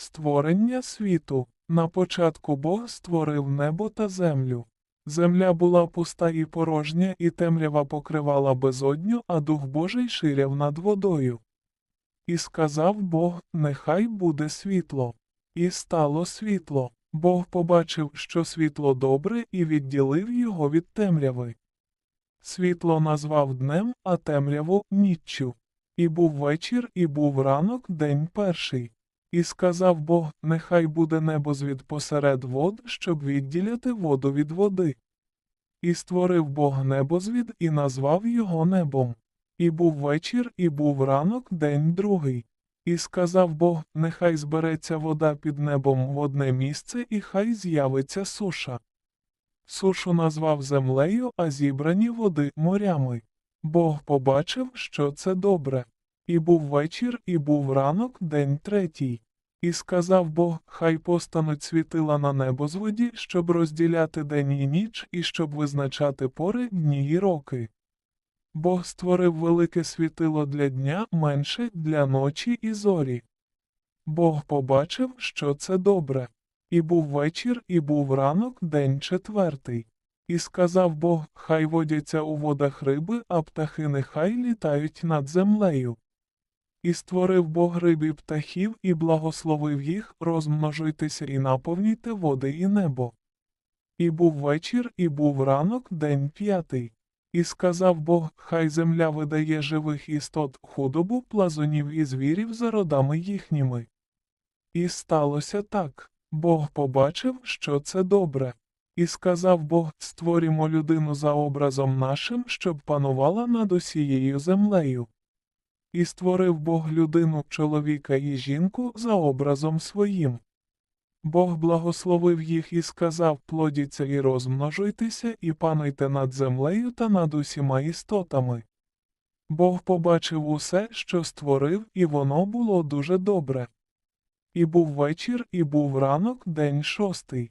Створення світу. На початку Бог створив небо та землю. Земля була пуста і порожня, і темрява покривала безодню, а Дух Божий ширяв над водою. І сказав Бог, нехай буде світло. І стало світло. Бог побачив, що світло добре, і відділив його від темряви. Світло назвав днем, а темряву ніччю. І був вечір, і був ранок, день перший. І сказав Бог, нехай буде небо звід посеред вод, щоб відділяти воду від води. І створив Бог небозвід і назвав його небом. І був вечір, і був ранок, день другий. І сказав Бог, нехай збереться вода під небом в одне місце, і хай з'явиться суша. Сушу назвав землею, а зібрані води морями. Бог побачив, що це добре. І був вечір, і був ранок, день третій. І сказав Бог, хай постануть світила на небозводі, щоб розділяти день і ніч, і щоб визначати пори, дні й роки. Бог створив велике світило для дня, менше для ночі і зорі. Бог побачив, що це добре. І був вечір, і був ранок, день четвертий. І сказав Бог, хай водяться у водах риби, а птахи нехай літають над землею. І створив Бог риб і птахів, і благословив їх, розмножуйтеся і наповнюйте води і небо. І був вечір, і був ранок, день п'ятий. І сказав Бог, хай земля видає живих істот худобу, плазунів і звірів за родами їхніми. І сталося так. Бог побачив, що це добре. І сказав Бог, створімо людину за образом нашим, щоб панувала над усією землею. І створив Бог людину, чоловіка і жінку за образом своїм. Бог благословив їх і сказав плодіться і розмножуйтеся, і пануйте над землею та над усіма істотами. Бог побачив усе, що створив, і воно було дуже добре. І був вечір, і був ранок, день шостий.